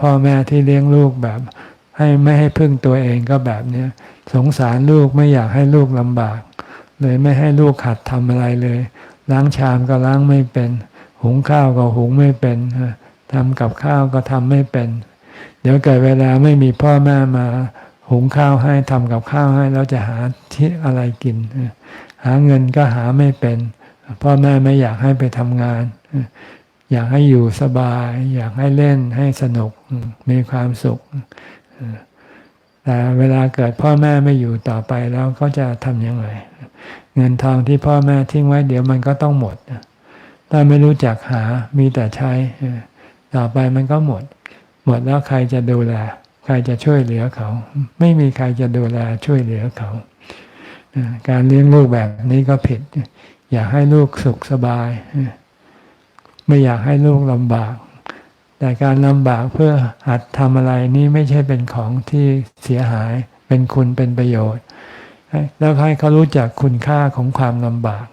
พ่อแม่ที่เลี้ยงลูกแบบ ให้ไม่ให้พึ่งตัวเองก็แบบเนี้ยสงสารลูกไม่อยากให้ลูกลำบาก เลยไม่ให้ลูกหัดทำอะไรเลย ล้างชามก็ล้างไม่เป็น หุงข้าวก็หุงไม่เป็นทำกับข้าวก็ทำไม่เป็น เดี๋ยวเกิดเวลาไม่มีพ่อแม่มาหุงข้าวให้ทำกับข้าวให้แล้วจะหาที่อะไรกิน หาเงินก็หาไม่เป็น พ่อแม่ไม่อยากให้ไปทำงาน อยากให้อยู่สบาย อยากให้เล่นให้สนุกมีความสุข แต่เวลาเกิดพ่อแม่ไม่อยู่ต่อไปแล้วก็จะทำยังไง เงินทองที่พ่อแม่ทิ้งไว้เดี๋ยวมันก็ต้องหมด ถ้าไม่รู้จักหามีแต่ใช้ ต่อไปมันก็หมด หมดแล้วใครจะดูแล ใครจะช่วยเหลือเขา ไม่มีใครจะดูแลช่วยเหลือเขา การเลี้ยงลูกแบบนี้ก็ผิด อยากให้ลูกสุขสบาย ไม่อยากให้ลูกลำบาก แต่การลำบากเพื่อหัดทำอะไรนี่ไม่ใช่เป็นของที่เสียหาย เป็นคุณเป็นประโยชน์ แล้วให้เขารู้จักคุณค่าของความลำบาก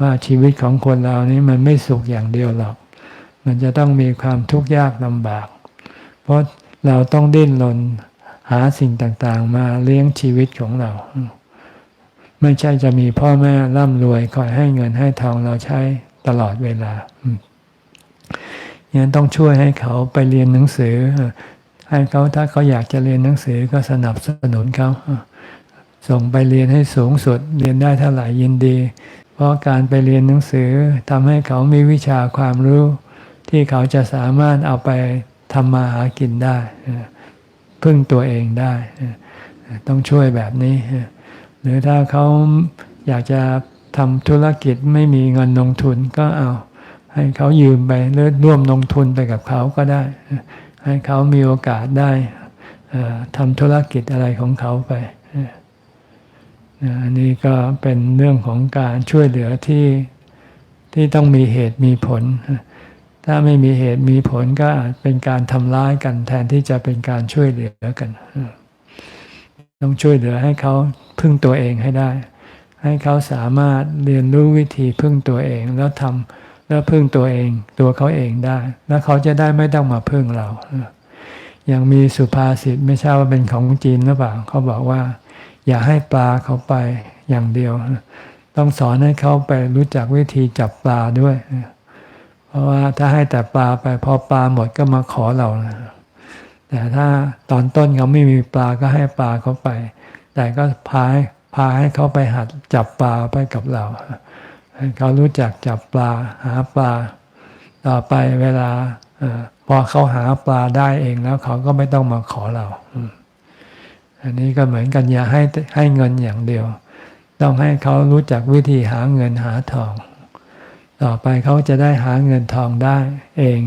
ว่าชีวิตของคนเรานี้มันไม่สุขอย่างเดียวหรอก มันจะต้องมีความทุกข์ยากลำบาก เพราะเราต้องดิ้นรนหาสิ่งต่างๆ มาเลี้ยงชีวิตของเรา ไม่ใช่จะมีพ่อแม่ร่ำรวยคอยให้เงินให้ทองเราใช้ ตลอดเวลายังต้องช่วยให้เขาไปเรียนหนังสือ ให้เขาถ้าเขาอยากจะเรียนหนังสือก็สนับสนุนเขาส่งไปเรียนให้สูงสุดเรียนได้เท่าไหร่ยินดี เพราะการไปเรียนหนังสือทำให้เขามีวิชาความรู้ ที่เขาจะสามารถเอาไปทำมาหากินได้พึ่งตัวเองได้ ต้องช่วยแบบนี้ หรือถ้าเขาอยากจะ ทำธุรกิจไม่มีเงินลงทุนก็เอา ให้เขายืมไปหรือร่วมลงทุนไปกับเขาก็ได้ ให้เขามีโอกาสได้ทำธุรกิจอะไรของเขาไปอันนี้ก็เป็นเรื่องของการช่วยเหลือที่ที่ต้องมีเหตุมีผล ถ้าไม่มีเหตุมีผลก็อาจเป็นการทำร้ายกันแทนที่จะเป็นการช่วยเหลือกัน ต้องช่วยเหลือให้เขาพึ่งตัวเองให้ได้ ให้เขาสามารถเรียนรู้วิธีพึ่งตัวเองแล้วทำแล้วพึ่งตัวเอง ตัวเขาเองได้ แล้วเขาจะได้ไม่ต้องมาพึ่งเรา อย่างมีสุภาษิตไม่ใช่ว่าเป็นของจีนหรือเปล่าเขาบอกว่า อย่าให้ปลาเขาไปอย่างเดียว ต้องสอนให้เขาไปรู้จักวิธีจับปลาด้วย เพราะว่าถ้าให้แต่ปลาไปพอปลาหมดก็มาขอเราแต่ถ้าตอนต้นเขาไม่มีปลาก็ให้ปลาเขาไป แต่ก็พาย พาให้เขาไปหัดจับปลาไปกับเรา ให้เขารู้จักจับปลาหาปลา ต่อไปเวลาพอเขาหาปลาได้เองแล้วเขาก็ไม่ต้องมาขอเรา อันนี้ก็เหมือนกันอย่าให้ให้เงินอย่างเดียว ต้องให้เขารู้จักวิธีหาเงินหาทอง ต่อไปเขาจะได้หาเงินทองได้เอง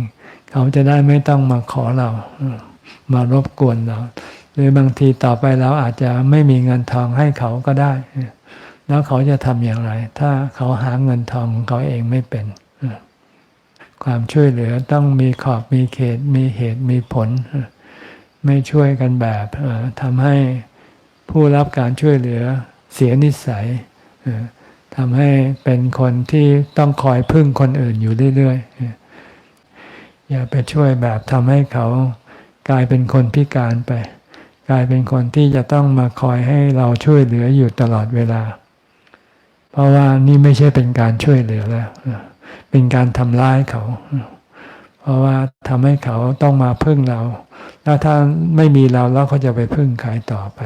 เขาจะได้ไม่ต้องมาขอเรา มารบกวนเรา หรือบางทีต่อไปเราอาจจะไม่มีเงินทองให้เขาก็ได้ แล้วเขาจะทำอย่างไร ถ้าเขาหาเงินทองของเขาเองไม่เป็น ความช่วยเหลือต้องมีขอบมีเขต มีเหตุมีผล ไม่ช่วยกันแบบทำให้ผู้รับการช่วยเหลือเสียนิสัยทำให้เป็นคนที่ต้องคอยพึ่งคนอื่นอยู่เรื่อยๆอย่าไปช่วยแบบทำให้เขากลายเป็นคนพิการไป กลายเป็นคนที่จะต้องมาคอยให้เราช่วยเหลืออยู่ตลอดเวลา เพราะว่านี่ไม่ใช่เป็นการช่วยเหลือแล้ว เป็นการทำร้ายเขา เพราะว่าทำให้เขาต้องมาพึ่งเรา แล้วถ้าไม่มีเราแล้วเขาจะไปพึ่งใครต่อไป